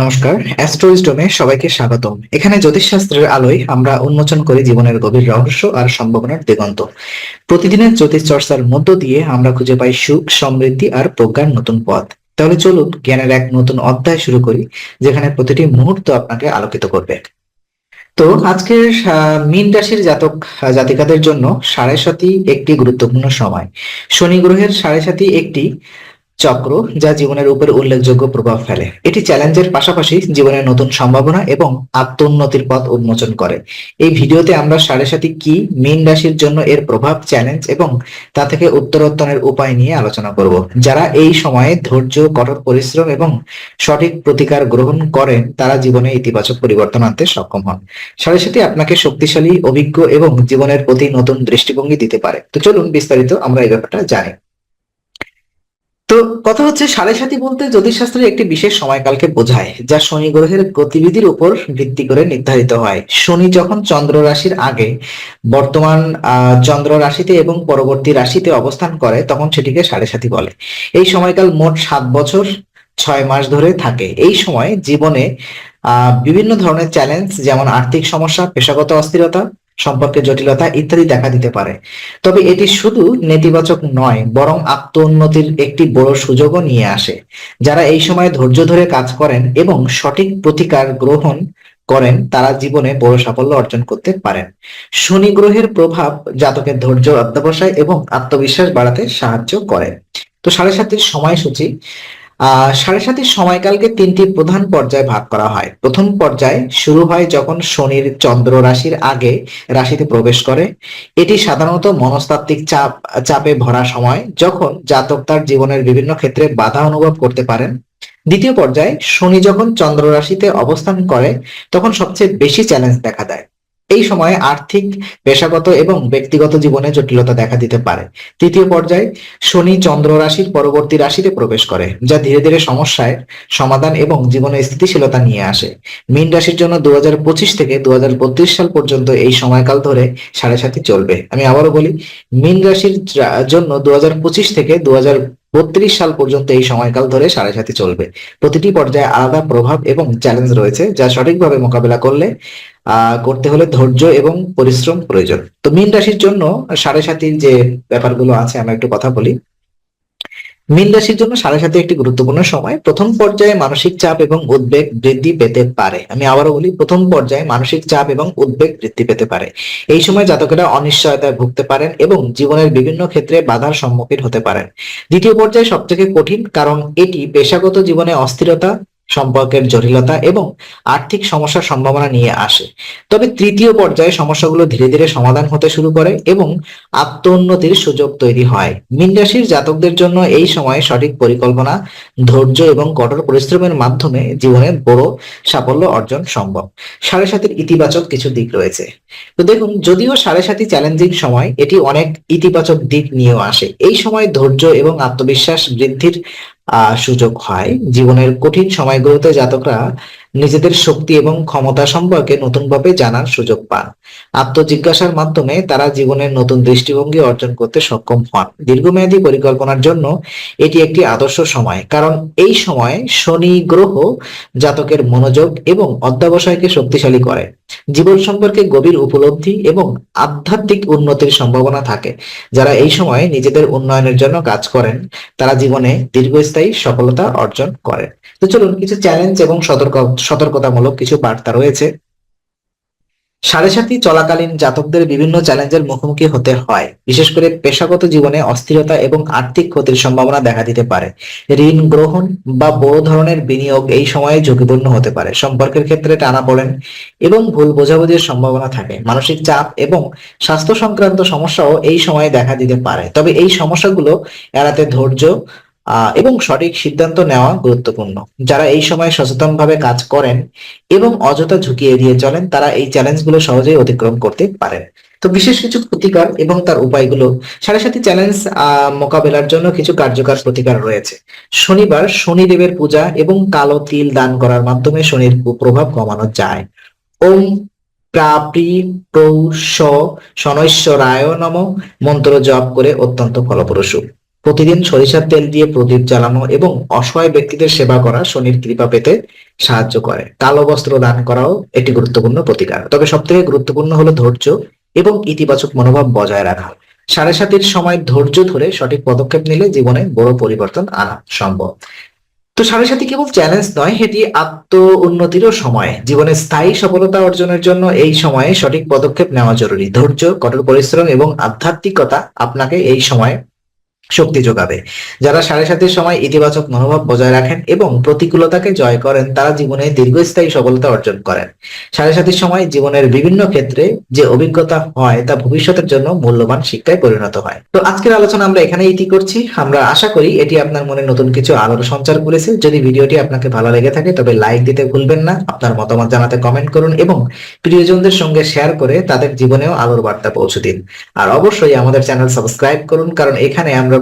নমস্কার অ্যাস্ট্রোইজডমে সবাইকে স্বাগতম। এখানে জ্যোতিষশাস্ত্রের আলোয় আমরা উন্মোচন করি জীবনের গভীর রহস্য আর সম্ভাবনার দিগন্ত। প্রতিদিনের জ্যোতিষ চর্চার মধ্য দিয়ে আমরা খুঁজে পাই সুখ, সমৃদ্ধি আর প্রজ্ঞার নতুন পথ। তাহলে চলুন জ্ঞানের এক নতুন অধ্যায় শুরু করি, যেখানে প্রতিটি মুহূর্ত আপনাকে আলোকিত করবে। তো আজকের মীন রাশির জাতক জাতিকাদের জন্য সাড়ে সাতি একটি গুরুত্বপূর্ণ সময়। শনি গ্রহের সাড়ে সাতি একটি চক্র যা জীবনের উপর উল্লেখযোগ্য প্রভাব ফেলে। এটি চ্যালেঞ্জের পাশাপাশি জীবনের নতুন সম্ভাবনা এবং আত্মোন্নতির পথ উন্মোচন করে। এই ভিডিওতে আমরা সাড়ে সাথে কি মীন রাশির জন্য এর প্রভাব, চ্যালেঞ্জ এবং তা থেকে উত্তরোত্তরের উপায় নিয়ে আলোচনা করব। যারা এই সময়ে ধৈর্য, কঠোর পরিশ্রম এবং সঠিক প্রতিকার গ্রহণ করেন, তারা জীবনে ইতিবাচক পরিবর্তন আনতে সক্ষম হন। সাড়ে সাথে আপনাকে শক্তিশালী, অভিজ্ঞ এবং জীবনের প্রতি নতুন দৃষ্টিভঙ্গি দিতে পারে। তো চলুন বিস্তারিত আমরা এই ব্যাপারটা জানি। তো কথা হচ্ছে, সাড়ে সাথী বলতে জ্যোতিষশাস্ত্রের একটি বিশেষ সময়কালকে বোঝায়, যা শনি গ্রহের গতিবিধির উপর ভিত্তি করে নির্ধারিত হয়। শনি যখন চন্দ্র রাশির আগে বর্তমান চন্দ্র রাশিতে এবং পরবর্তী রাশিতে অবস্থান করে, তখন সেটিকে সাড়ে সাথী বলে। এই সময়কাল মোট সাত বছর, ছয় মাস ধরে থাকে। এই সময় জীবনে বিভিন্ন ধরনের চ্যালেঞ্জ, যেমন আর্থিক সমস্যা, পেশাগত অস্থিরতা সম্পর্কে জটিলতা ইত্যাদি দেখা দিতে পারে। তবে এটি শুধু নেতিবাচক নয়, বরং আত্মোন্নতির একটি বড় সুযোগও নিয়ে আসে। যারা এই সময় ধৈর্য ধরে কাজ করেন এবং সঠিক প্রতিকার গ্রহণ করেন, তারা জীবনে বড় সাফল্য অর্জন করতে পারেন। শনি গ্রহের প্রভাব জাতকের ধৈর্য, অধ্যবসায় এবং আত্মবিশ্বাস বাড়াতে সাহায্য করে। তো সাড়ে সাতের সময়সূচি সাড়ে সাতের সময়কালকে তিনটি প্রধান পর্যায়ে ভাগ করা হয়। প্রথম পর্যায় শুরু হয় যখন শনির চন্দ্র রাশির আগে রাশিতে প্রবেশ করে। এটি সাধারণত মনস্তাত্ত্বিক চাপ, চাপে ভরা সময় যখন জাতক তার জীবনের বিভিন্ন ক্ষেত্রে বাধা অনুভব করতে পারেন। দ্বিতীয় পর্যায়ে, শনি যখন চন্দ্র রাশিতে অবস্থান করে, তখন সবচেয়ে বেশি চ্যালেঞ্জ দেখা দেয়। এই সময়ে আর্থিক, পেশাগত এবং ব্যক্তিগত জীবনে জটিলতা দেখা দিতে পারে। তৃতীয় পর্যায়ে, শনি চন্দ্র রাশির পরবর্তী রাশিতে প্রবেশ করে, যা ধীরে ধীরে সমস্যায় সমাধান এবং জীবনে স্থিতিশীলতা নিয়ে আসে। মীন রাশির জন্য দু হাজার পঁচিশ থেকে দু হাজার বত্রিশ সাল পর্যন্ত এই সময়কাল ধরে সাড়ে সাথে চলবে। আমি আবারও বলি, মীন রাশির জন্য দু হাজার পঁচিশ থেকে দু হাজার বত্রিশ সাল পর্যন্ত এই সময়কাল ধরে সাড়ে চলবে। প্রতিটি পর্যায়ে আলাদা প্রভাব এবং চ্যালেঞ্জ রয়েছে, যা সঠিকভাবে মোকাবেলা করলে করতে হলে ধৈর্য এবং পরিশ্রম প্রয়োজন। তো মীন রাশির জন্য সাড়ে সাতির যে ব্যাপারগুলো আছে, আমরা একটু কথা বলি। মীন রাশির জন্য সাড়ে সাথে একটি গুরুত্বপূর্ণ সময়। প্রথম পর্যায়ে মানসিক চাপ এবং উদ্বেগ বৃদ্ধি পেতে পারে। আমি আবারও বলি, প্রথম পর্যায়ে মানসিক চাপ এবং উদ্বেগ বৃদ্ধি পেতে পারে। এই সময় জাতকেরা অনিশ্চয়তায় ভুগতে পারেন এবং জীবনের বিভিন্ন ক্ষেত্রে বাধার সম্মুখীন হতে পারেন। দ্বিতীয় পর্যায়ে সবথেকে কঠিন, কারণ এটি পেশাগত জীবনে অস্থিরতা সম্পর্কের জটিলতা এবং আর্থিক সমস্যার সম্ভাবনা নিয়ে আসে। তবে তৃতীয় পর্যায়ে সমস্যাগুলো ধীরে ধীরে সমাধান হতে শুরু করে এবং আত্মোন্নতির সুযোগ তৈরি হয়। মীন রাশির জাতকদের জন্য এই সময়ে সঠিক পরিকল্পনা, ধৈর্য এবং কঠোর পরিশ্রমের মাধ্যমে জীবনে বড় সাফল্য অর্জন সম্ভব। সাড়ে সাতের ইতিবাচক কিছু দিক রয়েছে। তো দেখুন, যদিও সাড়ে সাতি চ্যালেঞ্জিং সময়, এটি অনেক ইতিবাচক দিক নিয়েও আসে। এই সময় ধৈর্য এবং আত্মবিশ্বাস বৃদ্ধির সুযোগ হয়। জীবনের কঠিন সময়গুলোতে জাতকরা নিজেদের শক্তি এবং ক্ষমতা সম্পর্কে নতুনভাবে জানার সুযোগ পান। আত্মজিজ্ঞাসার মাধ্যমে তারা জীবনের নতুন দৃষ্টিভঙ্গি অর্জন করতে সক্ষম হন। দীর্ঘমেয়াদী পরিকল্পনার জন্য এটি একটি আদর্শ সময়, কারণ এই সময় শনি গ্রহ জাতকের মনোযোগ এবং অধ্যাবসায়কে শক্তিশালী করে। জীবন সম্পর্কে গভীর উপলব্ধি এবং আধ্যাত্মিক উন্নতির সম্ভাবনা থাকে। যারা এই সময় নিজেদের উন্নয়নের জন্য কাজ করেন, তারা জীবনে দীর্ঘস্থায়ী সফলতা অর্জন করেন। তো চলুন, কিছু চ্যালেঞ্জ এবং সতর্ক সতর্কতামূলক কিছু বার্তা রয়েছে। সাড়ে সাথী চলাকালীন জাতকদের বিভিন্ন চ্যালেঞ্জের মুখোমুখি হতে হয়। বিশেষ করে পেশাগত জীবনে অস্থিরতা এবং আর্থিক ক্ষতির সম্ভাবনা দেখা দিতে পারে। ঋণ গ্রহণ বা বড় ধরনের বিনিয়োগ এই সময়ে ঝুঁকিপূর্ণ হতে পারে। সম্পর্কের ক্ষেত্রে টানা পড়েন এবং ভুল বোঝাবুঝির সম্ভাবনা থাকে। মানসিক চাপ এবং স্বাস্থ্য সংক্রান্ত সমস্যাও এই সময়ে দেখা দিতে পারে। তবে এই সমস্যাগুলো এড়াতে ধৈর্য এবং সঠিক সিদ্ধান্ত নেওয়া গুরুত্বপূর্ণ। যারা এই সময় সচেতনভাবে কাজ করেন এবং অযথা ঝুঁকি এড়িয়ে চলেন, তারা এই চ্যালেঞ্জগুলো সহজেই অতিক্রম করতে পারেন। তো বিশেষ কিছু প্রতিকার এবং তার উপায়গুলো, সাড়ে সাথে চ্যালেঞ্জ মোকাবেলার জন্য কিছু কার্যকর প্রতিকার রয়েছে। শনিবার শনিদেবের পূজা এবং কালো তিল দান করার মাধ্যমে শনির প্রভাব কমানো যায়। ওম প্রাপি প্রৌ স শনৈশ্বরায় নম। মন্ত্র জপ করে অত্যন্ত ফলপ্রসূ। প্রতিদিন সরিষার তেল দিয়ে প্রদীপ জ্বালানো এবং অসহায় ব্যক্তিদের সেবা করা শনির কৃপা পেতে সাহায্য করে। কালো বস্ত্র দান করাও একটি গুরুত্বপূর্ণ প্রতিকার। তবে সব থেকে গুরুত্বপূর্ণ হলো ধৈর্য এবং ইতিবাচক মনোভাব বজায় রাখা। সাড়ে সাতির সময় ধৈর্য ধরে সঠিক পদক্ষেপ নিলে জীবনে বড় পরিবর্তন আনা সম্ভব। তো সাড়ে সাথে কেবল চ্যালেঞ্জ নয়, এটি আত্ম উন্নতিরও সময়। জীবনে স্থায়ী সফলতা অর্জনের জন্য এই সময়ে সঠিক পদক্ষেপ নেওয়া জরুরি। ধৈর্য, কঠোর পরিশ্রম এবং আধ্যাত্মিকতা আপনাকে এই সময় শক্তি যোগাবে। যারা সাড়ে সাতের সময় ইতিবাচক মনোভাব বজায় রাখেন এবং প্রতিকূলতাকে জয় করেন, তারা জীবনে দীর্ঘস্থায়ী সফলতা অর্জন করেন। সাড়ে সাতের সময় জীবনের বিভিন্ন ক্ষেত্রে যে অভিজ্ঞতা হয়, তা ভবিষ্যতের জন্য মূল্যবান শিক্ষায় পরিণত হয়। তো আজকের আলোচনা আমরা এখানে ইতি করছি। আমরা আশা করি এটি আপনার মনে নতুন কিছু আলোর সঞ্চার করেছে। যদি ভিডিওটি আপনাকে ভালো লেগে থাকে, তবে লাইক দিতে ভুলবেন না, আপনার মতামত জানাতে কমেন্ট করুন এবং প্রিয়জনদের সঙ্গে শেয়ার করে তাদের জীবনেও আলোর বার্তা পৌঁছে দিন। আর অবশ্যই আমাদের চ্যানেল সাবস্ক্রাইব করুন, কারণ এখানে আমরা